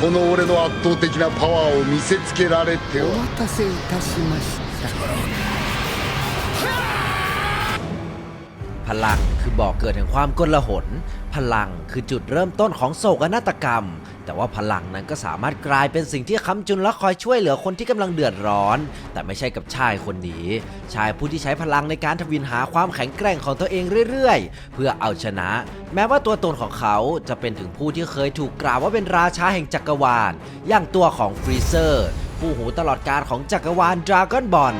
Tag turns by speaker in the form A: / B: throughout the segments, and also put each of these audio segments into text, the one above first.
A: この俺の圧倒的なパワーを見せつけられて
B: お
A: は
B: 待たせいたしました
C: พลังคือบ่อกเกิดแห่งความกลาหน พลังคือจุดเริ่มต้นของโศกนาฏกรรม แต่ว่าพลังนั้นก็สามารถกลายเป็นสิ่งที่ค้ำจุนและคอยช่วยเหลือคนที่กำลังเดือดร้อน แต่ไม่ใช่กับชายคนนี้ ชายผู้ที่ใช้พลังในการทวินหาความแข็งแกร่งของตัวเองเรื่อยๆ เพื่อเอาชนะ แม้ว่าตัวตนของเขาจะเป็นถึงผู้ที่เคยถูกกล่าวว่าเป็นราชาแห่งจักรวาล อย่างตัวของฟรีเซอร์ผู้หูตลอดกาลของจักรวาลดราก้อนบอล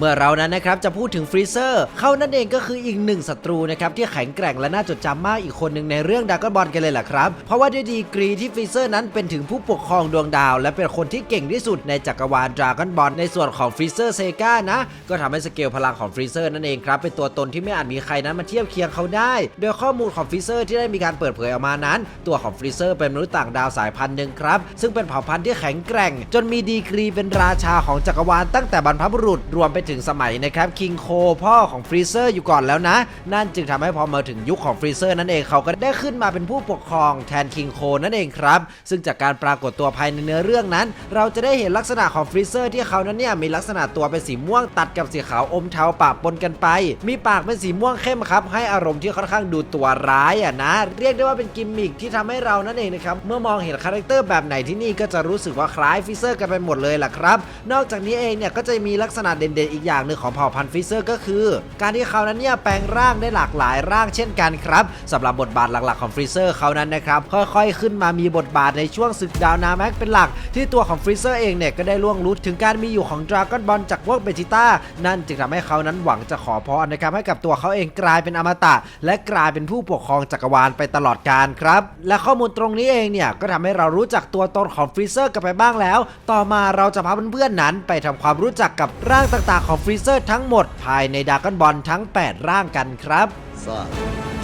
C: เมื่อเรานั้นนะครับจะพูดถึงฟรีเซอร์เขานั่นเองก็คืออีกหนึ่งศัตรูนะครับที่แข็งแกร่งและน่าจดจำมากอีกคนหนึ่งในเรื่องดากอนบอลกันเลยแหละครับ เพราะว่าด้วยดีกรีที่ฟรีเซอร์นั้นเป็นถึงผู้ปกครองดวงดาว และเป็นคนที่เก่งที่สุดในจักรวาลดราก้อนบอลในส่วนของฟรีเซอร์เซกานะ ก็ทำให้สเกลพลังของฟรีเซอร์นั่นเองครับเป็นตัวตนที่ไม่อาจมีใครนั้นมาเทียบเคียงเขาได้ โดยข้อมูลของฟรีเซอร์ที่ได้มีการเปิดเผยออกมานั้น ตัวของฟรีเซอร์เป็นมนุษย์ต่างดาวสายพันธุ์หนึ่งครับซึ่งเป็นเผ่าพันธุ์ที่แข็งแกร่ง จนมีดีกรีเป็นราชาของจักรวาลตั้งแต่บรรพบุรุษรวมไปถึงสมัยนะครับคิงโคพ่อของฟรีเซอร์อยู่ก่อนแล้วนะ นั่นจึงทำให้พอมาถึงยุคของฟรีเซอร์นั่นเองเขาก็ได้ขึ้นมาเป็นผู้ปกครองแทนคิงโคนั่นเองครับ ซึ่งจากการปรากฏตัวภายในเนื้อเรื่องนั้น เราจะได้เห็นลักษณะของฟรีเซอร์ที่เขานั้นเนี่ยมีลักษณะตัวเป็นสีม่วงตัดกับสีขาวอมเทาปะปนกันไป มีปากเป็นสีม่วงเข้มครับ ให้อารมณ์ที่ค่อนข้างดูตัวร้ายอะนะ เรียกได้ว่าเป็นกิมมิคที่ทำให้เรานั่นเองนะครับ เมื่อมองเห็นคาแรคเตอร์แบบไหนที่นี่ก็จะรู้สึกว่าคล้ายฟิเซอร์กันไปหมดเลยล่ะครับ นอกจากนี้เองเนี่ยก็จะมีลักษณะเด่นๆอีกอย่างหนึ่งของเผ่าพันธุ์ฟิเซอร์ก็คือ การที่เขานั้นเนี่ยแปลงร่างได้หลากหลายร่างเช่นกันครับสำหรับบทบาทหลักๆของฟรีเซอร์เขานั้นนะครับค่อยๆ ขึ้นมามีบทบาทในช่วงศึกดาวนาแม็กเป็นหลัก ที่ตัวของฟรีเซอร์เองเนี่ยก็ได้ล่วงรู้ถึงการมีอยู่ของดราก้อนบอลจากพวกเบจิต้านั่นจึงทำให้เขานั้นหวังจะขอพรนะครับให้กับตัวเขาเองกลายเป็นอมตะ และกลายเป็นผู้ปกครองจักรวาลไปตลอดกาลครับ และข้อมูลตรงนี้เองเนี่ยก็ทำให้เรารู้จักตัวตนของฟรีเซอร์กันไปบ้างแล้ว ต่อมาเราจะพาเพื่อนๆนั้นไปทำความรู้จักกับร่างต่างๆของฟรีเซอร์ทั้งหมดภายในดากอนบอลทั้ง 8 ร่างกันครับ
A: ซา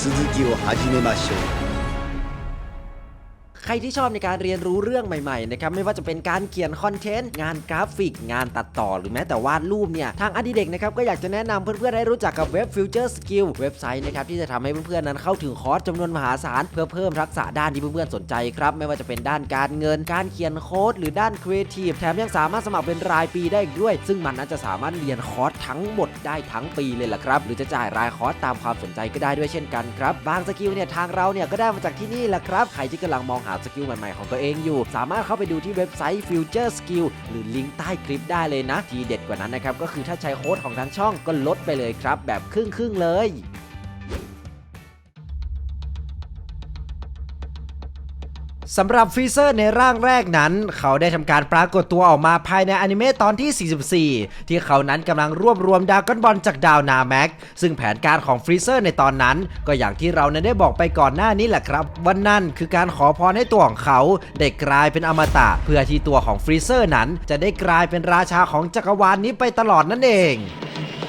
A: ซูซูกิโอ
C: ใครที่ชอบในการเรียนรู้เรื่องใหม่ๆนะครับไม่ว่าจะเป็นการเขียนคอนเทนต์งานกราฟิก งานตัดต่อหรือแม้แต่วาดรูปเนี่ยทางอดิเด็กนะครับก็อยากจะแนะนำเพื่อนๆให้รู้จักกับเว็บ Future Skill เว็บไซต์นะครับที่จะทำให้เพื่อนๆนั้นเข้าถึงคอร์สจำนวนมหาศาลเพื่อเพิ่มทักษะด้านที่เพื่อนๆสนใจครับไม่ว่าจะเป็นด้านการเงิน การเขียนโค้ดหรือด้านครีเอทีฟแถมยังสามารถสมัครเป็นรายปีได้อีกด้วย ซึ่งมันนั้นจะสามารถเรียนคอร์สทั้งหมดได้ทั้งปีเลยล่ะครับ หรือจะจ่ายรายคอร์สตามความสนใจก็ได้ด้วยเช่นกันครับบางสกิลเนี่ยทางเราเนี่ยก็ได้มาจากที่นี่แหละครับใครที่กำลังมองหาสกิลใหม่ๆของตัวเองอยู่ สามารถเข้าไปดูที่เว็บไซต์ Future Skill หรือลิงก์ใต้คลิปได้เลยนะ ทีเด็ดกว่านั้นนะครับก็คือถ้าใช้โค้ดของทางช่องก็ลดไปเลยครับ แบบครึ่งๆเลย สำหรับฟรีเซอร์ในร่างแรกนั้น เขาได้ทำการปรากฏตัวออกมาภายในอนิเมะตอนที่ 44 ที่เขานั้นกำลังรวบรวมดราก้อนบอลจากดาวนาแม็กซึ่งแผนการของฟรีเซอร์ในตอนนั้น ก็อย่างที่เรานั้นได้บอกไปก่อนหน้านี้แหละครับว่านั่นคือการขอพรให้ตัวของเขาได้กลายเป็นอมตะ เพื่อที่ตัวของฟรีเซอร์นั้น จะได้กลายเป็นราชาของจักรวาลนนี้ไปตลอดนั่นเอง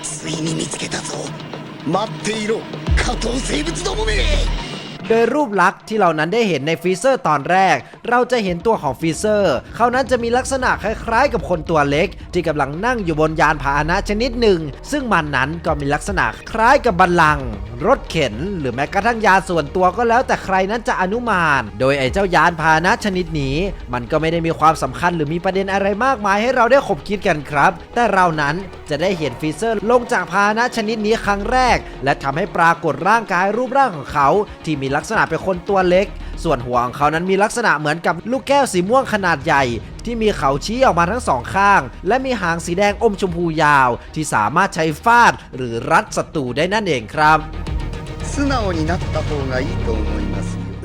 A: ついに見つけたぞ待っていろ下等生物どもめ
C: โดยรูปลักษณ์ที่เรานั้นได้เห็นในฟรีเซอร์ตอนแรก เราจะเห็นตัวของฟรีเซอร์เขานั้นจะมีลักษณะคล้ายๆ กับคนตัวเล็ก ที่กำลังนั่งอยู่บนยานพาหนะชนิดหนึ่ง ซึ่งมันนั้นก็มีลักษณะคล้ายกับบัลลังก์รถเข็น หรือแม้กระทั่งยานส่วนตัวก็แล้วแต่ใครนั้นจะอนุมาน โดยไอ้เจ้ายานพาหนะชนิดนี้ มันก็ไม่ได้มีความสำคัญหรือมีประเด็นอะไรมากมายให้เราได้ขบคิดกันครับ แต่เรานั้นจะได้เห็นฟรีเซอร์ลงจากพาหนะชนิดนี้ครั้งแรก และทำให้ปรากฏร่างกายรูปร่างของเขาที่มีลักษณะเป็นคนตัวเล็ก ส่วนหัวของเขานั้นมีลักษณะเหมือนกับลูกแก้วสีม่วงขนาดใหญ่ ที่มีเขาชี้ออกมาทั้งสองข้าง และมีหางสีแดงอมชมพูยาว ที่สามารถใช้ฟาด หรือรัดศัตรูได้นั่นเองครับ
A: 素直になった方がいいと思いますよ す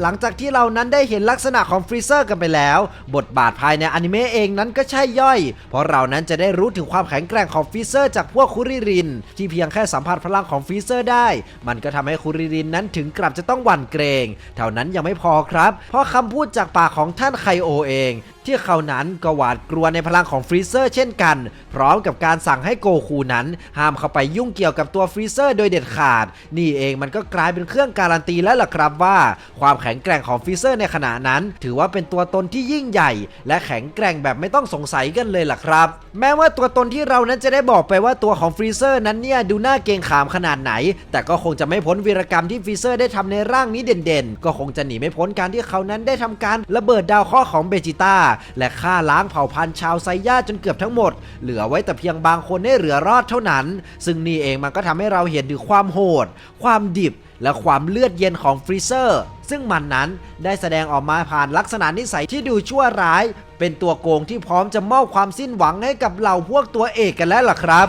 C: หลังจากที่เรานั้นได้เห็นลักษณะของฟรีเซอร์กันไปแล้ว บทบาทภายในอนิเมะเองนั้นก็ใช่ย่อย เพราะเรานั้นจะได้รู้ถึงความแข็งแกร่งของฟรีเซอร์จากพวกคุริริน ที่เพียงแค่สัมผัสพลังของฟรีเซอร์ได้ มันก็ทำให้คุริรินนั้นถึงกลับจะต้องหวั่นเกรง เท่านั้นยังไม่พอครับ เพราะคำพูดจากปากของท่านไคโอเองที่เขานั้นก็หวาดกลัวในพลังของฟรีเซอร์เช่นกัน พร้อมกับการสั่งให้โกคูนั้น ห้ามเข้าไปยุ่งเกี่ยวกับตัวฟรีเซอร์โดยเด็ดขาด นี่เองมันก็กลายเป็นเครื่องการันตีแล้วล่ะครับว่า ความแข็งแกร่งของฟรีเซอร์ในขณะนั้น ถือว่าเป็นตัวตนที่ยิ่งใหญ่ และแข็งแกร่งแบบไม่ต้องสงสัยกันเลยล่ะครับ แม้ว่าตัวตนที่เรานั้นจะได้บอกไปว่าตัวของฟรีเซอร์นั้นเนี่ยดูน่าเกรงขามขนาดไหน แต่ก็คงจะไม่พ้นวีรกรรมที่ฟรีเซอร์ได้ทำในร่างนี้เด่นๆ ก็คงจะหนีไม่พ้นการที่เขานั้นได้ทำการระเบิดดาวเคราะห์ของเบจิต้าและฆ่าล้างเผ่าพันธุ์ชาวไซย่าจนเกือบทั้งหมด เหลือไว้แต่เพียงบางคนให้เหลือรอดเท่านั้น ซึ่งนี่เองมันก็ทำให้เราเห็นถึงความโหด ความดิบและความเลือดเย็นของฟรีเซอร์ซึ่งมันนั้นได้แสดงออกมาผ่านลักษณะนิสัยที่ดูชั่วร้าย เป็นตัวโกงที่พร้อมจะมอบความสิ้นหวังให้กับเหล่าพวกตัวเอกกันแล้วล่ะครับ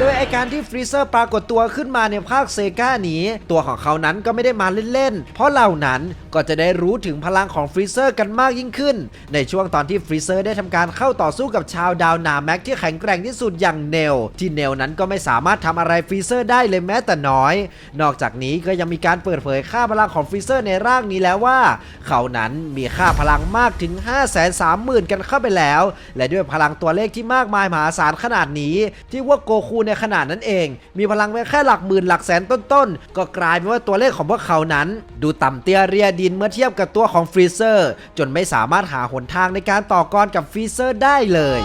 C: โดยไอการที่ฟรีเซอร์ปรากฏตัวขึ้นมาในภาคเซกานี้ ตัวของเขานั้นก็ไม่ได้มาเล่นๆ เพราะเหล่านั้นก็จะได้รู้ถึงพลังของฟรีเซอร์กันมากยิ่งขึ้น ในช่วงตอนที่ฟรีเซอร์ได้ทำการเข้าต่อสู้กับชาวดาวนาแม็กที่แข็งแกร่งที่สุดอย่างเนล ที่เนลนั้นก็ไม่สามารถทำอะไรฟรีเซอร์ได้เลยแม้แต่น้อย นอกจากนี้ก็ยังมีการเปิดเผยค่าพลังของฟรีเซอร์ในร่างนี้แล้วว่า เขานั้นมีค่าพลังมากถึง 5 3 0 0 0 0 กันเข้าไปแล้ว และด้วยพลังตัวเลขที่มากมายมหาศาลขนาดนี้ ที่ว่าโกคูในขนาดนั้นเอง มีพลังเพียงแค่หลักหมื่นหลักแสนต้นๆ ก็กลายเป็นว่าตัวเลขของพวกเขานั้น ดูต่ำเตี้ยเรียดินเมื่อเทียบกับตัวของฟรีเซอร์ จนไม่สามารถหาหนทางในการต่อกรกับฟรีเซอร์ได้เลย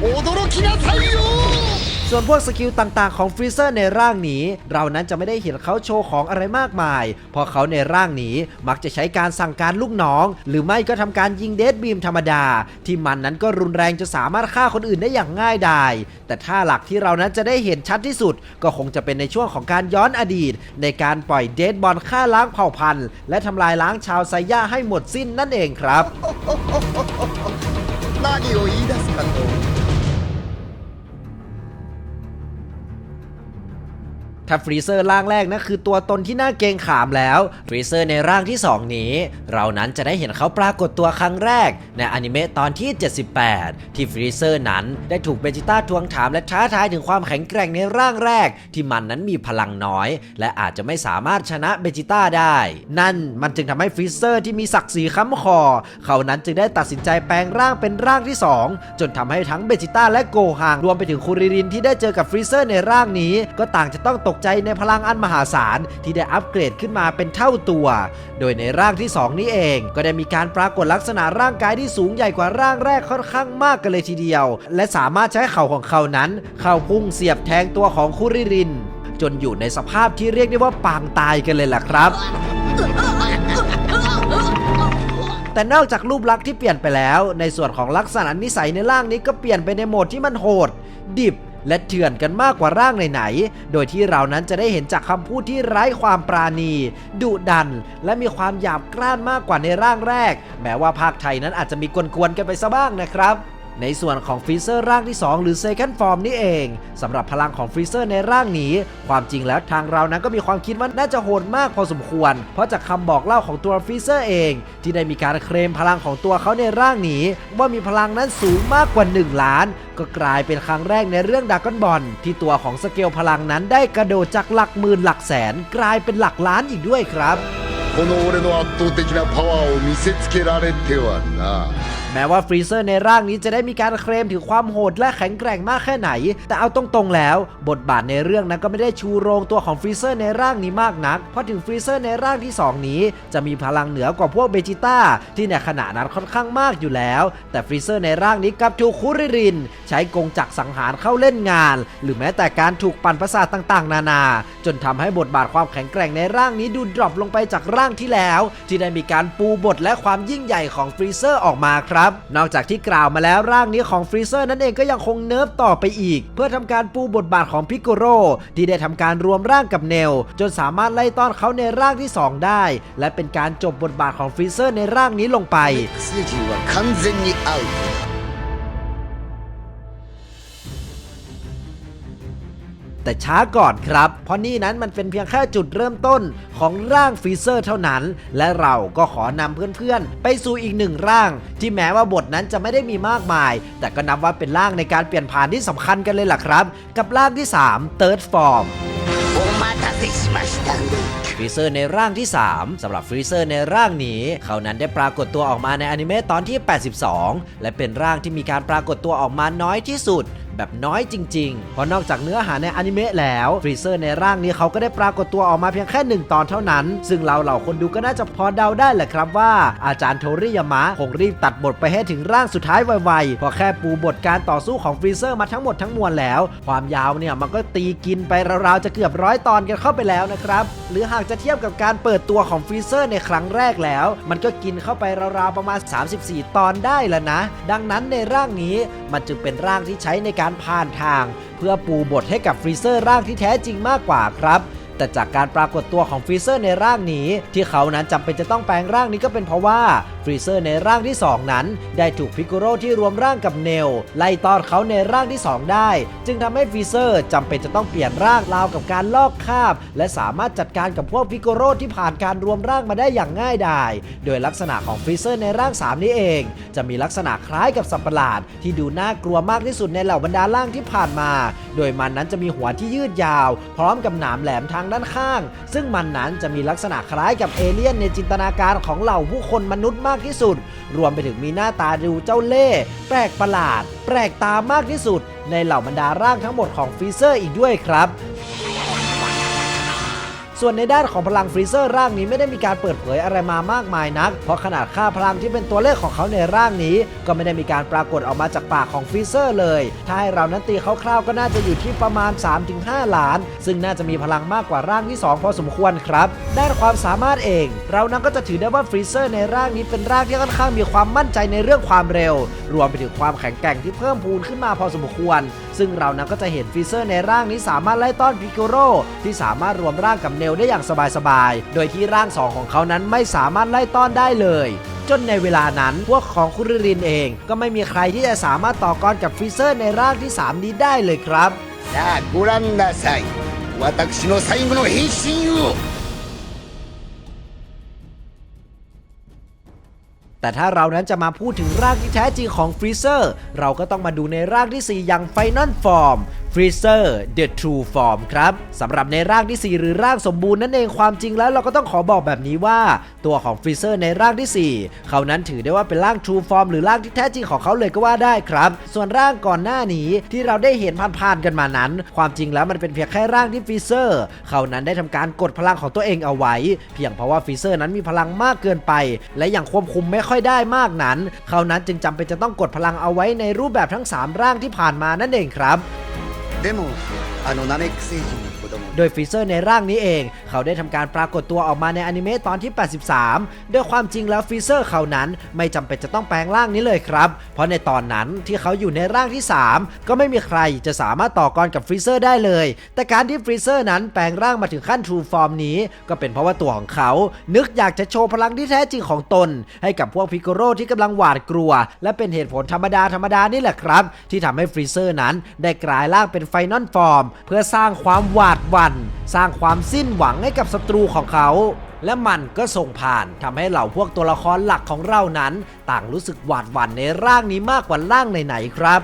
A: โอโดรกิย
C: ส่วนพวกสกิลต่างๆของฟรีเซอร์ในร่างนี้ เรานั้นจะไม่ได้เห็นเขาโชว์ของอะไรมากมาย เพราะเขาในร่างนี้มักจะใช้การสั่งการลูกน้อง หรือไม่ก็ทำการยิงเดสบีมธรรมดา ที่มันนั้นก็รุนแรงจะสามารถฆ่าคนอื่นได้อย่างง่ายดายแต่ท่าหลักที่เรานั้นจะได้เห็นชัดที่สุด ก็คงจะเป็นในช่วงของการย้อนอดีต ในการปล่อยเดสบอลฆ่าล้างเผ่าพันธุ์ และทำลายล้างชาวไซย่าให้หมดสิ้นนั่นเองครับ
A: 何を言い出すかと
C: ถ้าฟรีเซอร์ร่างแรกนะคือตัวตนที่น่าเกรงขามแล้วฟรีเซอร์ในร่างที่ 2 นี้ เรานั้นจะได้เห็นเขาปรากฏตัวครั้งแรก ในอนิเมะตอนที่ 78 ที่ฟรีเซอร์นั้นได้ถูกเบจิต้าทวงถามและท้าทายถึงความแข็งแกร่งในร่างแรก ที่มันนั้นมีพลังน้อย และอาจจะไม่สามารถชนะเบจิต้าได้ นั่นมันจึงทำให้ฟรีเซอร์ที่มีศักดิ์ศรีค้ำคอ เขานั้นจึงได้ตัดสินใจแปลงร่างเป็นร่างที่ 2 จนทำให้ทั้งเบจิต้าและโกฮังรวมไปถึงคูริรินที่ได้เจอกับฟรีเซอร์ในร่างนี้ ก็ต่างจะต้องตกใจในพลังอันมหาศาลที่ได้อัปเกรดขึ้นมาเป็นเท่าตัว โดยในร่างที่ 2 นี้เอง ก็ได้มีการปรากฏลักษณะร่างกายที่สูงใหญ่กว่าร่างแรกค่อนข้างมากกันเลยทีเดียว และสามารถใช้เข่าของเขานั้น เข้าพุ่งเสียบแทงตัวของคูริริน จนอยู่ในสภาพที่เรียกได้ว่าปางตายกันเลยล่ะครับแต่นอกจากรูปลักษณ์ที่เปลี่ยนไปแล้ว ในส่วนของลักษณะนิสัยในร่างนี้ก็เปลี่ยนไปในโหมดที่มันโหด ดิบ และเถื่อนกันมากกว่าร่างไหนๆ โดยที่เรานั้นจะได้เห็นจากคำพูดที่ไร้ความปราณี ดุดัน และมีความหยาบกร้านมากกว่าในร่างแรก แม้ว่าภาคไทยนั้นอาจจะมีกวนๆกันไปซะบ้างนะครับ ในส่วนของฟรีเซอร์ร่างที่ 2 หรือ Second Form นี่เองสำหรับพลังของฟรีเซอร์ในร่างนี้ ความจริงแล้วทางเรานั้นก็มีความคิดว่าน่าจะโหดมากพอสมควร เพราะจากคำบอกเล่าของตัวฟรีเซอร์เอง ที่ได้มีการเคลมพลังของตัวเขาในร่างนี้ ว่ามีพลังนั้นสูงมากกว่า 1 ล้าน ก็กลายเป็นครั้งแรกในเรื่องดากอนบอลที่ตัวของสเกลพลังนั้นได้กระโดดจากหลักหมื่นหลักแสน กลายเป็นหลักล้านอีกด้วยครับ
A: この俺の圧倒的なパワーを見せつけられてはな
C: แม้ว่าฟรีเซอร์ในร่างนี้จะได้มีการเคลมถึงความโหดและแข็งแกร่งมากแค่ไหน แต่เอาตรงๆแล้ว บทบาทในเรื่องนั้นก็ไม่ได้ชูโรงตัวของฟรีเซอร์ในร่างนี้มากนัก เพราะถึงฟรีเซอร์ในร่างที่ 2 นี้ จะมีพลังเหนือกว่าพวกเบจิต้าที่ในขณะนั้นค่อนข้างมากอยู่แล้ว แต่ฟรีเซอร์ในร่างนี้กลับถูกคุริริน ใช้กงจักรสังหารเข้าเล่นงาน หรือแม้แต่การถูกปั่นประสาทต่างๆ นานา จนทำให้บทบาทความแข็งแกร่งในร่างนี้ดูดรอปลงไปจากร่าง งที่แล้ว ที่ได้มีการปูบทและความยิ่งใหญ่ของฟรีเซอร์ออกมาครับ นอกจากที่กล่าวมาแล้วร่างนี้ของฟรีเซอร์นั่นเองก็ยังคงเนิร์ฟต่อไปอีก เพื่อทำการปูบทบาทของพิกโกโรที่ได้ทำการรวมร่างกับเนล จนสามารถไล่ต้อนเขาในร่างที่ 2 ได้ และเป็นการจบบทบาทของฟรีเซอร์ในร่างนี้ลงไป แต่ช้าก่อนครับ เพราะนี่นั้นมันเป็นเพียงแค่จุดเริ่มต้นของร่างฟรีเซอร์เท่านั้น และเราก็ขอนำเพื่อนๆ ไปสู่อีกหนึ่งร่าง ที่แม้ว่าบทนั้นจะไม่ได้มีมากมาย แต่ก็นับว่าเป็นร่างในการเปลี่ยนผ่านที่สำคัญกันเลยล่ะครับ กับร่างที่3 Third Form ฟรีเซอร์ในร่างที่ 3 สำหรับฟรีเซอร์ในร่างนี้ เขานั้นได้ปรากฏตัวออกมาในอนิเมะตอนที่ 82 และเป็นร่างที่มีการปรากฏตัวออกมาน้อยที่สุด แบบน้อยจริงๆ เพราะนอกจากเนื้อหาในอนิเมะแล้วฟรีเซอร์ในร่างนี้เขาก็ได้ปรากฏตัวออกมาเพียงแค่หนึ่งตอนเท่านั้น ซึ่งเราเหล่าคนดูก็น่าจะพอเดาได้แหละครับว่าอาจารย์โทริยามะคงรีบตัดบทไปให้ถึงร่างสุดท้ายไวๆพราะแค่ปูบทการต่อสู้ของฟรีเซอร์มาทั้งหมดทั้งมวลแล้ว ความยาวเนี่ยมันก็ตีกินไปราวๆจะเกือบร้อยตอนกันเข้าไปแล้วนะครับ หรือหากจะเทียบกับการเปิดตัวของฟรีเซอร์ในครั้งแรกแล้ว มันก็กินเข้าไปราวๆประมาณ 34 ตอนได้แล้วนะ ดังนั้นในร่างนี้มันจึงเป็นร่างที่ใช้ในการผ่านทาง เพื่อปูบทให้กับฟรีเซอร์ร่างที่แท้จริงมากกว่าครับ แต่จากการปรากฏตัวของฟรีเซอร์ในร่างนี้ ที่เขานั้นจำเป็นจะต้องแปลงร่างนี้ก็เป็นเพราะว่าฟรีเซอร์ในร่างที่ 2 นั้น ได้ถูกพิกโกโรที่รวมร่างกับเนลไล่ต้อนเขาในร่างที่ 2 ได้ จึงทำให้ฟรีเซอร์จำเป็นจะต้องเปลี่ยนร่างราวกับการลอกคาบ และสามารถจัดการกับพวกพิกโกโรที่ผ่านการรวมร่างมาได้อย่างง่ายดายโดยลักษณะของฟรีเซอร์ในร่าง 3 นี้เอง จะมีลักษณะคล้ายกับสัตว์ประหลาด ที่ดูน่ากลัวมากที่สุดในเหล่าบรรดาร่างที่ผ่านมา โดยมันนั้นจะมีหัวที่ยืดยาว พร้อมกับหนามแหลมทางด้านข้าง ซึ่งมันนั้นจะมีลักษณะคล้ายกับเอเลี่ยนในจินตนาการของเหล่าผู้คนมนุษย์มากที่สุด รวมไปถึงมีหน้าตาดูเจ้าเล่ห์แปลกประหลาด แปลกตามากที่สุด ในเหล่าบรรดาร่างทั้งหมดของฟีเซอร์อีกด้วยครับ ส่วนในด้านของพลังฟรีเซอร์ร่างนี้ไม่ได้มีการเปิดเผยอะไรมามากมายนัก เพราะขนาดค่าพลังที่เป็นตัวเลขของเขาในร่างนี้ ก็ไม่ได้มีการปรากฏออกมาจากปากของฟรีเซอร์เลย ถ้าให้เรานั้นตีคร่าวๆก็น่าจะอยู่ที่ประมาณ 3-5 ล้าน ซึ่งน่าจะมีพลังมากกว่าร่างที่ 2 พอสมควรครับด้านความสามารถเอง เรานั้นก็จะถือได้ว่าฟรีเซอร์ในร่างนี้เป็นร่างที่ค่อนข้างมีความมั่นใจในเรื่องความเร็ว รวมไปถึงความแข็งแกร่งที่เพิ่มพูนขึ้นมาพอสมควร ซึ่งเรานั้นก็จะเห็นฟรีเซอร์ในร่างนี้สามารถไล่ต้อนพิกโกโรที่สามารถรวมร่างกับเนลได้อย่างสบายๆ โดยที่ร่าง 2 ของเขานั้นไม่สามารถไล่ต้อนได้เลย จนในเวลานั้นพวกของคุริรินเอง ก็ไม่มีใครที่จะสามารถต่อกรกับฟรีเซอร์ในร่างที่ 3 นี้ได้เลยครับ
A: さあご覧なさい私の最後の変身を
C: แต่ถ้าเรานั้นจะมาพูดถึงร่างที่แท้จริงของฟรีเซอร์ เราก็ต้องมาดูในร่างที่ 4 อย่าง Final Form Freezer The True Form ครับสำหรับในร่างที่ 4 หรือร่างสมบูรณ์นั่นเองความจริงแล้วเราก็ต้องขอบอกแบบนี้ว่า ตัวของฟรีเซอร์ในร่างที่ 4 เขานั้นถือได้ว่าเป็นร่าง True Form หรือร่างที่แท้จริงของเขาเลยก็ว่าได้ครับ ส่วนร่างก่อนหน้านี้ที่เราได้เห็นผ่านๆกันมานั้น ความจริงแล้วมันเป็นเพียงแค่ร่างที่ฟรีเซอร์เขานั้นได้ทำการกดพลังของตัวเองเอาไว้ เพียงเพราะว่าฟรีเซอร์นั้นมีพลังมากเกินไป และยังควบคุมไม่ค่อยได้มากนั้น เขานั้นจึงจำเป็นจะต้องกดพลังเอาไว้ในรูปแบบทั้ง 3 ร่างที่ผ่านมานั่นเองครับ
A: でもあのナメック星人の子供
C: โดยฟรีเซอร์ในร่างนี้เอง เขาได้ทำการปรากฏตัวออกมาในอนิเมะตอนที่ 83ด้วยความจริงแล้วฟรีเซอร์เขานั้นไม่จำเป็นจะต้องแปลงร่างนี้เลยครับ เพราะในตอนนั้นที่เขาอยู่ในร่างที่ 3 ก็ไม่มีใครจะสามารถต่อกรกับฟรีเซอร์ได้เลย แต่การที่ฟรีเซอร์นั้นแปลงร่างมาถึงขั้น True Form นี้ ก็เป็นเพราะว่าตัวของเขา นึกอยากจะโชว์พลังที่แท้จริงของตน ให้กับพวกพิกโรที่กำลังหวาดกลัว และเป็นเหตุผลธรรมดาธรรมดานี่แหละครับ ที่ทำให้ฟรีเซอร์นั้นได้กลายร่างเป็นไฟนอลฟอร์ม เพื่อสร้างความหวาดหวัน่ันสร้างความสิ้นหวังให้กับศัตรูของเขา และมันก็ส่งผ่านทำให้เหล่าพวกตัวละครหลักของเรานั้น ต่างรู้สึกหวาดหวั่นในร่างนี้มากกว่าร่างไหนๆครับ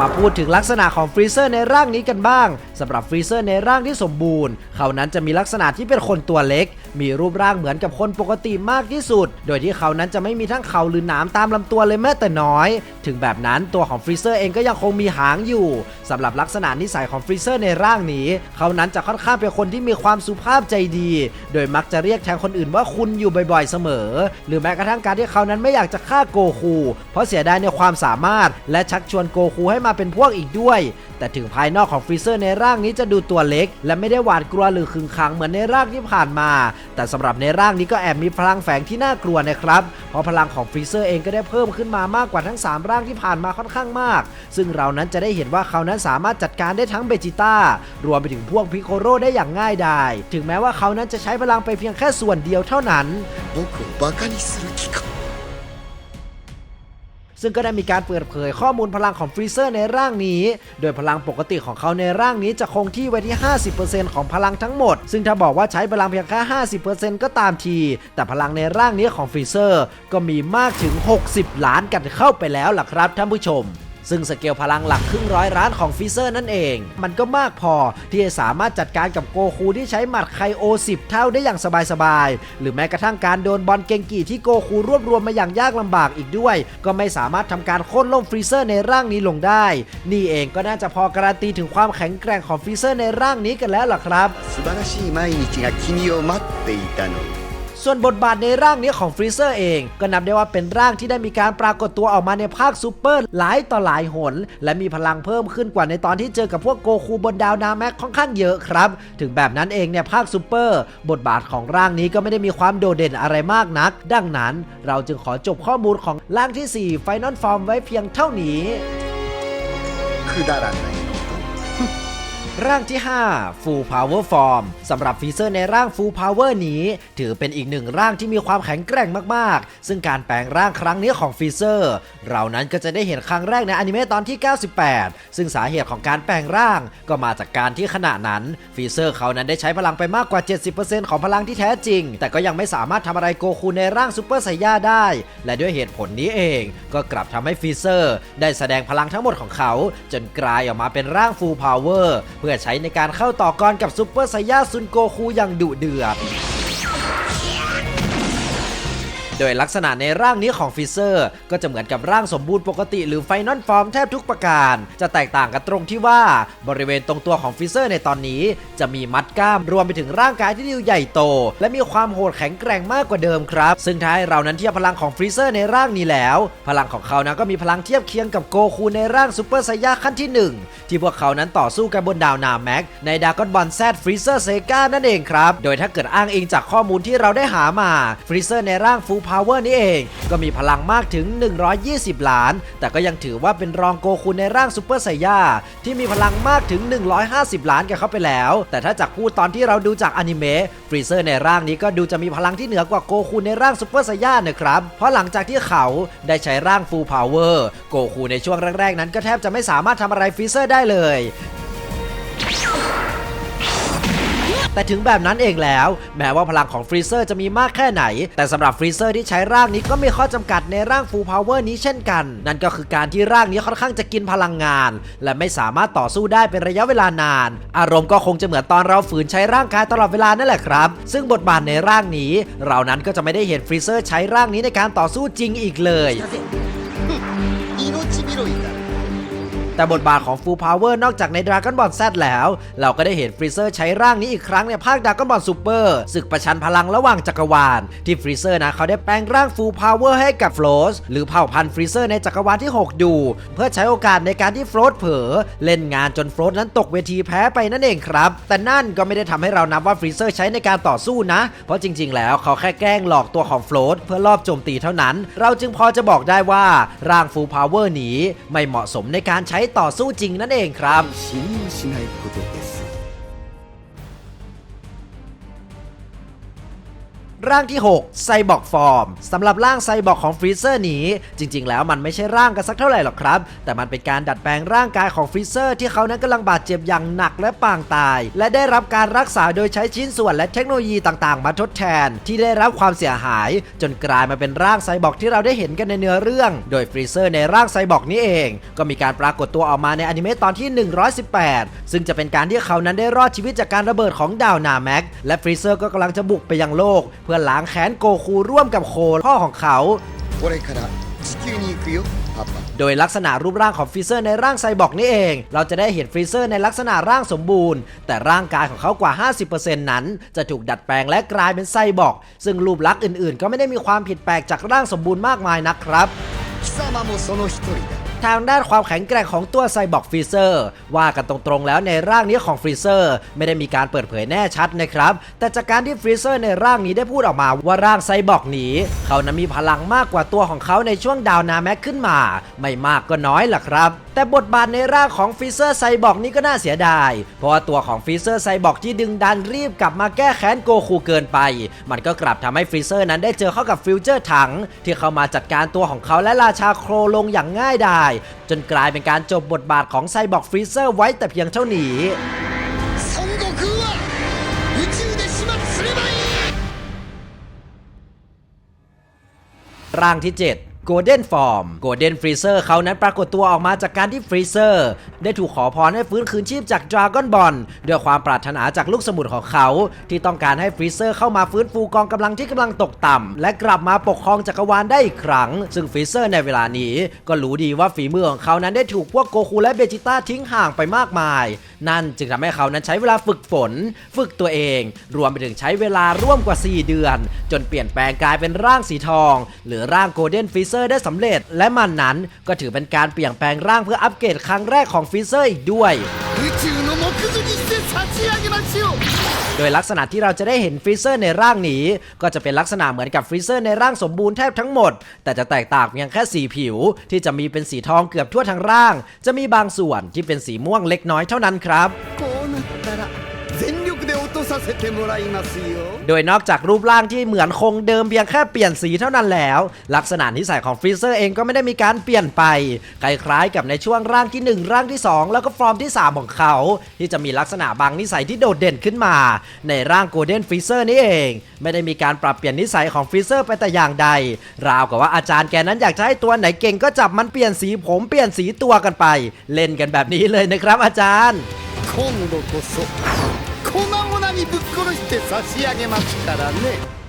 C: มาพูดถึงลักษณะของฟรีเซอร์ในร่างนี้กันบ้างสำหรับฟรีเซอร์ในร่างที่สมบูรณ์ เขานั้นจะมีลักษณะที่เป็นคนตัวเล็ก มีรูปร่างเหมือนกับคนปกติมากที่สุด โดยที่เขานั้นจะไม่มีทั้งเขาหรือหนามตามลำตัวเลยแม้แต่น้อย ถึงแบบนั้นตัวของฟรีเซอร์เองก็ยังคงมีหางอยู่สำหรับลักษณะนิสัยของฟรีเซอร์ในร่างนี้ เขานั้นจะค่อนข้างเป็นคนที่มีความสุภาพใจดี โดยมักจะเรียกแทนคนอื่นว่าคุณอยู่บ่อยๆ เสมอ หรือแม้กระทั่งการที่เขานั้นไม่อยากจะฆ่าโกคู เพราะเสียดายในความสามารถและชักชวนโกคูให้มาเป็นพวกอีกด้วยแต่ถึงภายนอกของฟรีเซอร์ในร่างนี้จะดูตัวเล็ก และไม่ได้หวาดกลัวหรือขึงขังเหมือนในร่างที่ผ่านมา แต่สำหรับในร่างนี้ก็แอบมีพลังแฝงที่น่ากลัวนะครับ เพราะพลังของฟรีเซอร์เองก็ได้เพิ่มขึ้นมามากกว่าทั้ง 3 ร่างที่ผ่านมาค่อนข้างมาก ซึ่งเรานั้นจะได้เห็นว่าเขานั้นสามารถจัดการได้ทั้งเบจิต้ารวมไปถึงพวกพิโคโรได้อย่างง่ายดาย ถึงแม้ว่าเขานั้นจะใช้พลังไปเพียงแค่ส่วนเดียวเท่านั้น ซึ่งก็ได้มีการเปิดเผยข้อมูลพลังของฟรีเซอร์ในร่างนี้ โดยพลังปกติของเขาในร่างนี้จะคงที่ไว้ที่ 50%ของพลังทั้งหมด ซึ่งถ้าบอกว่าใช้พลังเพียงแค่50%ก็ตามที แต่พลังในร่างนี้ของฟรีเซอร์ก็มีมากถึง 60 ล้านกันเข้าไปแล้วล่ะครับท่านผู้ชม ซึ่งสเกลพลังหลักครึ่งร้อยล้านของฟิเซอร์นั่นเอง มันก็มากพอที่จะสามารถจัดการกับโกคูที่ใช้หมัดไคโอ 10 เท่าได้อย่างสบายๆ หรือแม้กระทั่งการโดนบอลเกงกีที่โกคูรวบรวมมาอย่างยากลำบากอีกด้วย ก็ไม่สามารถทำการโค่นล่มฟรีเซอร์ในร่างนี้ลงได้ นี่เองก็น่าจะพอการันตีถึงความแข็งแกร่งของฟรีเซอร์ในร่างนี้กันแล้วล่ะครับ
A: 素晴らしい毎日が君を待っていたの
C: ส่วนบทบาทในร่างนี้ของฟรีเซอร์เอง ก็นับได้ว่าเป็นร่างที่ได้มีการปรากฏตัวออกมาในภาคซูเปอร์หลายต่อหลายหน และมีพลังเพิ่มขึ้นกว่าในตอนที่เจอกับพวกโกคูบนดาวนาแม็กค่อนข้างเยอะครับ ถึงแบบนั้นเองเนี่ยภาคซูเปอร์บทบาทของร่างนี้ก็ไม่ได้มีความโดดเด่นอะไรมากนัก ดังนั้นเราจึงขอจบข้อมูลของร่างที่4ฟนอนฟอร์มไว้เพียงเท่านี้
A: คือดาราไหน
C: ร่างที่ 5 Full Power Form สำหรับฟีเซอร์ในร่าง Full Power นี้ ถือเป็นอีกหนึ่งร่างที่มีความแข็งแกร่งมากๆ ซึ่งการแปลงร่างครั้งนี้ของฟีเซอร์ เรานั้นก็จะได้เห็นครั้งแรกในอนิเมะตอนที่ 98 ซึ่งสาเหตุของการแปลงร่างก็มาจากการที่ขณะนั้นฟีเซอร์เขานั้นได้ใช้พลังไปมากกว่า 70%ของพลังที่แท้จริง แต่ก็ยังไม่สามารถทำอะไรโกคูในร่างซูเปอร์ไซย่าได้ และด้วยเหตุผลนี้เอง ก็กลับทำให้ฟีเซอร์ ได้แสดงพลังทั้งหมดของเขา จนกลายออกมาเป็นร่าง Full Power เพื่อใช้ในการเข้าต่อกรกับซูเปอร์ไซย่าซุนโกคูอย่างดุเดือด โดยลักษณะในร่างนี้ของฟิเซอร์ ก็จะเหมือนกับร่างสมบูรณ์ปกติหรือไฟนอลฟอร์มแทบทุกประการ จะแตกต่างกันตรงที่ว่าบริเวณตรงตัวของฟิเซอร์ในตอนนี้ จะมีมัดกล้ามรวมไปถึงร่างกายที่ดูใหญ่โต และมีความโหดแข็งแกร่งมากกว่าเดิมครับ ซึ่งถ้าให้เรานั้นเทียบพลังของฟรีเซอร์ในร่างนี้แล้ว พลังของเขานะก็มีพลังเทียบเคียงกับโกคูในร่างซูเปอร์ไซย่าขั้นที่หนึ่งที่พวกเขานั้นต่อสู้กันบนดาวนาแม็กในดากอนบอลแซดฟรีเซอร์เซกานั่นเองครับ โดยถ้าเกิดอ้างอิงจากข้อมูลที่เราได้หามาฟรีเซอร์ในร่างฟูพาวเวอร์นี่เอง ก็มีพลังมากถึง 120 ล้าน แต่ก็ยังถือว่าเป็นรองโกคูในร่างซูเปอร์ไซย่าที่มีพลังมากถึง 150 ล้านกันเข้าไปแล้ว แต่ถ้าจากพูดตอนที่เราดูจากอนิเมะฟรีเซอร์ในร่างนี้ก็ดูจะมีพลังที่เหนือกว่าโกคูในร่างซูเปอร์ไซย่านะครับ เพราะหลังจากที่เขาได้ใช้ร่างฟูลพาวเวอร์โกคูในช่วงแรกๆนั้นก็แทบจะไม่สามารถทำอะไรฟรีเซอร์ได้เลย แต่ถึงแบบนั้นเองแล้ว แม้ว่าพลังของฟรีเซอร์จะมีมากแค่ไหน แต่สำหรับฟรีเซอร์ที่ใช้ร่างนี้ก็มีข้อจำกัดในร่างฟูลพาวเวอร์นี้เช่นกัน นั่นก็คือการที่ร่างนี้ค่อนข้างจะกินพลังงาน และไม่สามารถต่อสู้ได้เป็นระยะเวลานาน อารมณ์ก็คงจะเหมือนตอนเราฝืนใช้ร่างกายตลอดเวลานั่นแหละครับ ซึ่งบทบาทในร่างนี้ เรานั้นก็จะไม่ได้เห็นฟรีเซอร์ใช้ร่างนี้ในการต่อสู้จริงอีกเลย แต่บทบาทของ Full Power นอกจากใน Dragon Ball Z แล้ว เราก็ได้เห็นฟรีเซอร์ใช้ร่างนี้อีกครั้งในภาค Dragon Ball Super ศึกประชันพลังระหว่างจักรวาล ที่ฟรีเซอร์นะเขาได้แปลงร่าง Full Power ให้กับโฟลสหรือเผ่าพันธุ์ฟรีเซอร์ในจักรวาลที่ 6 ดู เพื่อใช้โอกาสในการที่โฟลสเผลอเล่นงานจนโฟลสนั้นตกเวทีแพ้ไปนั่นเองครับ แต่นั่นก็ไม่ได้ทำให้เรานับว่าฟรีเซอร์ใช้ในการต่อสู้นะ เพราะจริง ๆ แล้วเขาแค่แกล้งหลอกตัวของโฟลสเพื่อลอบโจมตีเท่านั้น เราจึงพอจะบอกได้ว่าร่าง Full Power นี้ไม่เหมาะสมในการใช้ต่อสู้จริงนั่นเองครับ ร่างที่ 6 ไซบอร์กฟอร์มสำหรับร่างไซบอร์กของฟรีเซอร์นี้ จริง ๆ แล้วมันไม่ใช่ร่างกันสักเท่าไหร่หรอกครับ แต่มันเป็นการดัดแปลงร่างกายของฟรีเซอร์ที่เขานั้นกำลังบาดเจ็บอย่างหนักและปางตาย และได้รับการรักษาโดยใช้ชิ้นส่วนและเทคโนโลยีต่างๆ มาทดแทน ที่ได้รับความเสียหาย จนกลายมาเป็นร่างไซบอร์กที่เราได้เห็นกันในเนื้อเรื่อง โดยฟรีเซอร์ในร่างไซบอร์กนี้เอง ก็มีการปรากฏตัวออกมาในอนิเมะตอนที่ 118 ซึ่งจะเป็นการที่เขานั้นได้รอดชีวิตจากการระเบิดของดาวนาแม็กและฟรีเซอร์ก็กำลังจะบุกไปยังโลก เพื่อื่อล้างแค้นโกคูร่วมกับโคพ่อของเขาโดยลักษณะรูปร่างของฟรีเซอร์ในร่างไซบอร์กนี่เอง เราจะได้เห็นฟรีเซอร์ในลักษณะร่างสมบูรณ์ แต่ร่างกายของเขากว่า 50%นั้น จะถูกดัดแปลงและกลายเป็นไซบอร์กซึ่งรูปลักษณ์อื่นๆ ก็ไม่ได้มีความผิดแปลกจากร่างสมบูรณ์มากมายนักครับ ทางด้านความแข็งแกร่งของตัวไซบอร์กฟรีเซอร์ว่ากันตรงๆแล้วในร่างนี้ของฟรีเซอร์ไม่ได้มีการเปิดเผยแน่ชัดนะครับ แต่จากการที่ฟรีเซอร์ในร่างนี้ได้พูดออกมาว่าร่างไซบอร์กนี้ เขานั้นมีพลังมากกว่าตัวของเขาในช่วงดาวนาแม็กขึ้นมา ไม่มากก็น้อยล่ะครับ แต่บทบาทในร่างของฟรีเซอร์ไซบอร์กนี้ก็น่าเสียดาย เพราะว่าตัวของฟรีเซอร์ไซบอร์กที่ดึงดันรีบกลับมาแก้แค้นโกคูเกินไป มันก็กลับทำให้ฟรีเซอร์นั้นได้เจอเข้ากับฟิวเจอร์ถังที่เข้ามาจัดการตัวของเขาและราชาโครลงอย่างง่ายดายจนกลายเป็นการจบบทบาทของไซบอร์กฟรีเซอร์ไว้แต่เพียงเท่านี้
A: ร่างที่ 7 โกลเด้นฟอ
C: ร์มโกลเด้นฟรีเซอร์เขานั้นปรากฏตัวออกมาจากการที่ฟรีเซอร์ได้ถูกขอพรให้ฟื้นคืนชีพจากดราก้อนบอลด้วยความปรารถนาจากลูกสมุนของเขา ที่ต้องการให้ฟรีเซอร์เข้ามาฟื้นฟูกองกำลังที่กำลังตกต่ำ และกลับมาปกครองจักรวาลได้อีกครั้ง ซึ่งฟรีเซอร์ในเวลานี้ ก็รู้ดีว่าฝีมือของเขานั้นได้ถูกพวกโกคูและเบจิต้าทิ้งห่างไปมากมายนั่นจึงทำให้เขานั้นใช้เวลาฝึกฝน ฝึกตัวเอง รวมไปถึงใช้เวลาร่วมกว่า 4 เดือน จนเปลี่ยนแปลงกลายเป็นร่างสีทอง หรือร่างโกลเด้นฟิเซอร์ได้สำเร็จ และมันนั้นก็ถือเป็นการเปลี่ยนแปลงร่างเพื่ออัปเกรดครั้งแรกของฟิเซอร์อีกด้วย โดยลักษณะที่เราจะได้เห็นฟรีเซอร์ในร่างหนีก็จะเป็นลักษณะเหมือนกับฟรีเซอร์ในร่างสมบูรณ์แทบทั้งหมด แต่จะแตกต่างเพียงแค่สีผิว ที่จะมีเป็นสีทองเกือบทั่วทั้งร่าง จะมีบางส่วนที่เป็นสีม่วงเล็กน้อยเท่านั้นครับ โดยนอกจากรูปร่างที่เหมือนคงเดิมเพียงแค่เปลี่ยนสีเท่านั้นแล้ว ลักษณะนิสัยของฟรีเซอร์เองก็ไม่ได้มีการเปลี่ยนไป คล้ายๆกับในช่วงร่างที่ 1 ร่างที่ 2 แล้วก็ฟอร์มที่ 3 ของเขา ที่จะมีลักษณะบางนิสัยที่โดดเด่นขึ้นมา ในร่างโกลเด้นฟรีเซอร์นี่เอง ไม่ได้มีการปรับเปลี่ยนนิสัยของฟรีเซอร์ไปแต่อย่างใด ราวกับว่าอาจารย์แกนั้นอยากจะให้ตัวไหนเก่งก็จับมันเปลี่ยนสีผมเปลี่ยนสีตัวกันไป เล่นกันแบบนี้เลยนะครับอาจารย์
A: 今度こそ粉々にぶ っ殺して差し上げますからね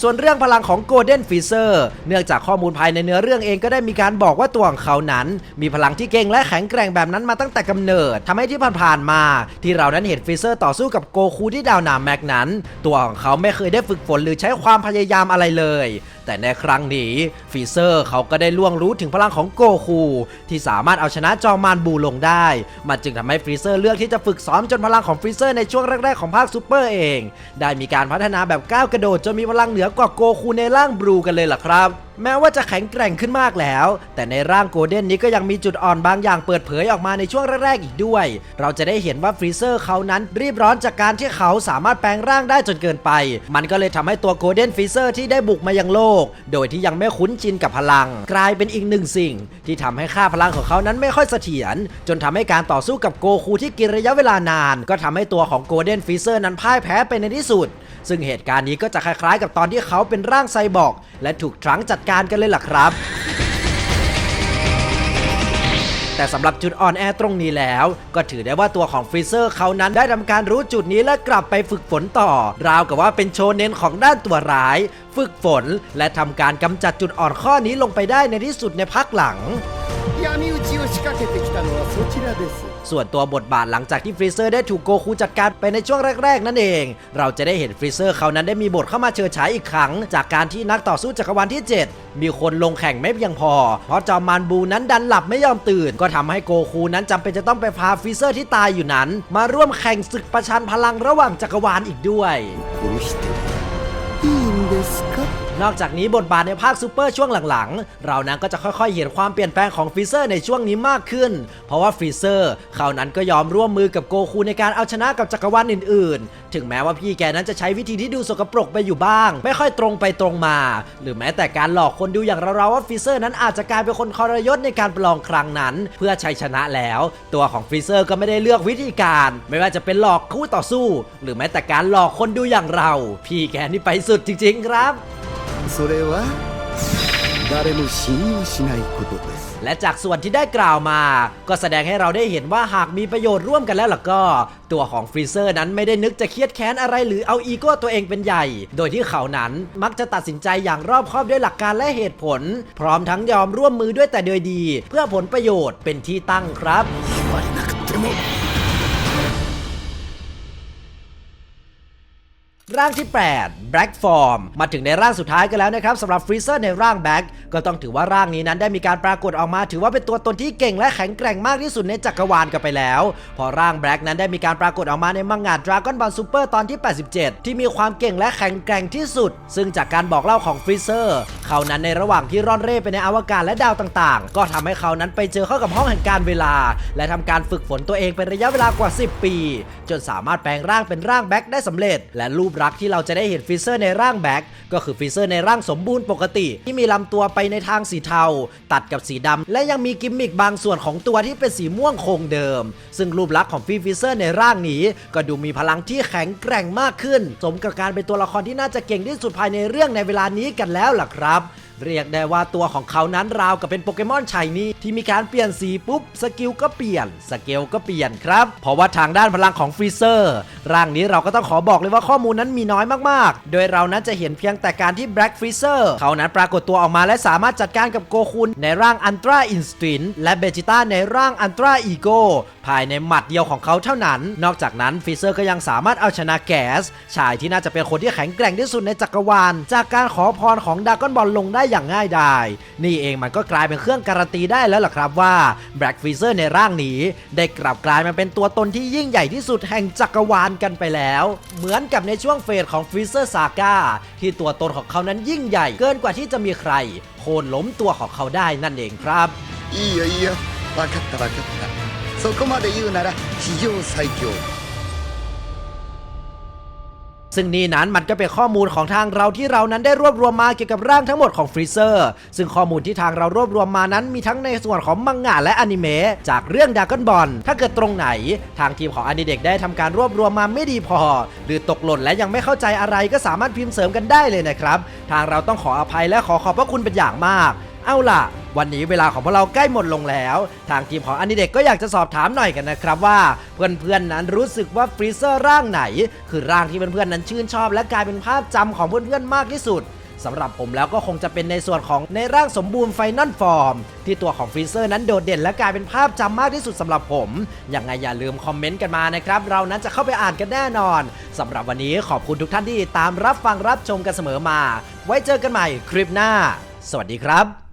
C: ส่วนเรื่องพลังของ Golden Freezer เนื่องจากข้อมูลภายในเนื้อเรื่องเองก็ได้มีการบอกว่าตัวของเขานั้น มีพลังที่เก่งและแข็งแกร่งแบบนั้นมาตั้งแต่กำเนิดทำให้ที่ผ่านๆมา ที่เรานั้นเห็นฟรีเซอร์ต่อสู้กับโกคูที่ดาวนาแม็กนั้น ตัวของเขาไม่เคยได้ฝึกฝนหรือใช้ความพยายามอะไรเลย แต่ในครั้งนี้ฟรีเซอร์เขาก็ได้ล่วงรู้ถึงพลังของโกคูที่สามารถเอาชนะจอมมานบูลงได้ มันจึงทำให้ฟรีเซอร์เลือกที่จะฝึกซ้อมจนพลังของฟรีเซอร์ในช่วงแรกๆของภาคซูเปอร์เอง ได้มีการพัฒนาแบบก้าวกระโดดจนมีพลังเหนือกว่าโกคูในร่างบลูกันเลยล่ะครับ แม้ว่าจะแข็งแกร่งขึ้นมากแล้ว แต่ในร่างโกลเด้นนี้ก็ยังมีจุดอ่อนบางอย่างเปิดเผยออกมาในช่วงแรกๆอีกด้วย เราจะได้เห็นว่าฟรีเซอร์เขานั้นรีบร้อนจากการที่เขาสามารถแปลงร่างได้จนเกินไป มันก็เลยทำให้ตัวโกลเด้นฟรีเซอร์ที่ได้บุกมายังโลก โดยที่ยังไม่คุ้นชินกับพลัง กลายเป็นอีกหนึ่งสิ่ง ที่ทำให้ค่าพลังของเขานั้นไม่ค่อยเสถียรจนทำให้การต่อสู้กับโกคูที่กินระยะเวลานาน ก็ทำให้ตัวของโกลเด้นฟรีเซอร์นั้นพ่ายแพ้ไปในที่สุด ซึ่งเหตุการณ์นี้ก็จะคล้ายๆ กับตอนที่เขาเป็นร่างไซบอร์กและถูกทรังจัดการกันเลยล่ะครับ แต่สำหรับจุดอ่อนแอตรงนี้แล้ว ก็ถือได้ว่าตัวของฟรีเซอร์เขานั้นได้ทำการรู้จุดนี้และกลับไปฝึกฝนต่อ ราวกับว่าเป็นโชเน้นของด้านตัวร้าย ฝึกฝนและทำการกำจัดจุดอ่อนข้อนี้ลงไปได้ในที่สุดในพักหลัง
A: 闇討ちを仕掛けてきたのはそちらです
C: ส่วนตัวบทบาทหลังจากที่ฟรีเซอร์ได้ถูกโกคูจัดการไปในช่วงแรก ๆ นั่นเอง เราจะได้เห็นฟรีเซอร์เขานั้นได้มีบทเข้ามาเชิดฉายอีกครั้ง จากการที่นักต่อสู้จักรวาลที่ 7 มีคนลงแข่งไม่เพียงพอ เพราะจอมมานบูนั้นดันหลับไม่ยอมตื่น ก็ทำให้โกคูนั้นจำเป็นจะต้องไปพาฟรีเซอร์ที่ตายอยู่นั้น มาร่วมแข่งศึกประชันพลังระหว่างจักรวาลอีกด้วย
A: 殺していいんですか
C: นอกจากนี้บทบาทในภาคซูเปอร์ช่วงหลังๆ เรานั้นก็จะค่อยๆ เห็นความเปลี่ยนแปลงของฟรีเซอร์ในช่วงนี้มากขึ้น เพราะว่าฟรีเซอร์เขานั้นก็ยอมร่วมมือกับโกคูในการเอาชนะกับจักรวาลอื่นๆ ถึงแม้ว่าพี่แกนั้นจะใช้วิธีที่ดูสกปรกไปอยู่บ้าง ไม่ค่อยตรงไปตรงมา หรือแม้แต่การหลอกคนดูอย่างเราๆว่าฟรีเซอร์นั้นอาจจะกลายเป็นคนคอรยศในการประลองครั้งนั้น เพื่อชัยชนะแล้ว ตัวของฟรีเซอร์ก็ไม่ได้เลือกวิธีการ ไม่ว่าจะเป็นหลอกคู่ต่อสู้ หรือแม้แต่การหลอกคนดูอย่างเรา พี่แกนี่ไปสุดจริง ๆ ครับ
A: それは誰も信用しないことです
C: และจากส่วนที่ได้กล่าวมา ก็แสดงให้เราได้เห็นว่าหากมีประโยชน์ร่วมกันแล้วล่ะก็ ตัวของฟรีเซอร์นั้นไม่ได้นึกจะเครียดแค้นอะไรหรือเอาอีโก้ตัวเองเป็นใหญ่ โดยที่เขานั้นมักจะตัดสินใจอย่างรอบคอบด้วยหลักการและเหตุผล พร้อมทั้งยอมร่วมมือด้วยแต่โดยดี เพื่อผลประโยชน์เป็นที่ตั้งครับ ร่างที่ 8 Black Form มาถึงในร่างสุดท้ายกันแล้วนะครับสำหรับฟรีเซอร์ในร่างแบ็กก็ต้องถือว่าร่างนี้นั้นได้มีการปรากฏออกมา ถือว่าเป็นตัวตนที่เก่งและแข็งแกร่งมากที่สุดในจักรวาลกันไปแล้ว พอร่างแบ็กนั้นได้มีการปรากฏออกมาในมังงะ Dragon Ball Super ตอนที่ 87 ที่มีความเก่งและแข็งแกร่งที่สุด ซึ่งจากการบอกเล่าของฟรีเซอร์ เขานั้นในระหว่างที่ร่อนเร่ไปในอวกาศและดาวต่างๆ ก็ทำให้เขานั้นไปเจอเข้ากับห้องแห่งการเวลา และทำการฝึกฝนตัวเองเป็นระยะเวลากว่า 10 ปี จนสามารถแปลงร่างเป็นร่างแบ็คได้สำเร็จ และรูปลักษณ์ที่เราจะได้เห็นฟรีเซอร์ในร่างแบ็คก็คือฟรีเซอร์ในร่างสมบูรณ์ปกติ ที่มีลำตัวไปในทางสีเทา ตัดกับสีดำและยังมีกิมมิคบางส่วนของตัวที่เป็นสีม่วงคงเดิม ซึ่งรูปลักษณ์ของฟีฟิเซอร์ในร่างนี้ ก็ดูมีพลังที่แข็งแกร่งมากขึ้น สมกับการเป็นตัวละครที่น่าจะเก่งที่สุดภายในเรื่องในเวลานี้กันแล้วล่ะครับ เรียกได้ว่าตัวของเขานั้นราวกับเป็นโปเกมอนชายนี่ที่มีการเปลี่ยนสีปุ๊บสกิลก็เปลี่ยนสเกลก็เปลี่ยนครับ เพราะว่าทางด้านพลังของฟรีเซอร์ร่างนี้เราก็ต้องขอบอกเลยว่าข้อมูลนั้นมีน้อยมากๆ โดยเรานั้นจะเห็นเพียงแต่การที่ Black Freezer เขานั้นปรากฏตัวออกมาและสามารถจัดการกับโกคุนในร่างอันตราอินสตินและเบจิต้าในร่างอันตราอีโก ภายในหมัดเดียวของเขาเท่านั้น นอกจากนั้นฟรีเซอร์ก็ยังสามารถเอาชนะแกส ชายที่น่าจะเป็นคนที่แข็งแกร่งที่สุดในจักรวาล จากการขอพรของดากอนบอลลงได้อย่างง่ายดาย นี่เองมันก็กลายเป็นเครื่องการันตีได้แล้วล่ะครับว่า Black Freezer ในร่างนี้ ได้กลับกลายมาเป็นตัวตนที่ยิ่งใหญ่ที่สุดแห่งจักรวาลกันไปแล้ว เหมือนกับในช่วงเฟสของ Freezer Saga ที่ตัวตนของเขานั้นยิ่งใหญ่เกินกว่าที่จะมีใคร โค่นล้มตัวของเขาได้นั่นเองครับ
A: いいよいいよ分かった分かった そこまで言うなら史上最強
C: ซึ่งนี่นั้นมันก็เป็นข้อมูลของทางเราที่เรานั้นได้รวบรวมมาเกี่ยวกับร่างทั้งหมดของฟรีเซอร์ซึ่งข้อมูลที่ทางเรารวบรวมมานั้นมีทั้งในส่วนของมังงะและอนิเมะจากเรื่องดากอนบอลถ้าเกิดตรงไหน ทางทีมของอนิเด็กได้ทำการรวบรวมมาไม่ดีพอ หรือตกหล่นและยังไม่เข้าใจอะไรก็สามารถพิมพ์เสริมกันได้เลยนะครับ ทางเราต้องขออภัยและขอขอบพระคุณเป็นอย่างมาก เอาล่ะ วันนี้เวลาของพวกเราใกล้หมดลงแล้ว ทางทีมของอันนี้เด็กก็อยากจะสอบถามหน่อยกันนะครับว่า เพื่อนๆนั้นรู้สึกว่าฟรีเซอร์ร่างไหน คือร่างที่เพื่อนๆนั้นชื่นชอบ และกลายเป็นภาพจำของเพื่อนๆมากที่สุดสำหรับผมแล้วก็คงจะเป็นในส่วนของในร่างสมบูรณ์ไฟนอลฟอร์ม ที่ตัวของฟรีเซอร์นั้นโดดเด่นและกลายเป็นภาพจำมากที่สุดสำหรับผมยังไงอย่าลืมคอมเมนต์กันมานะครับ เรานั้นจะเข้าไปอ่านกันแน่นอนสำหรับวันนี้ขอบคุณทุกท่านที่ตามรับฟังรับชมกันเสมอมา ไว้เจอกันใหม่คลิปหน้า สวัสดีครับ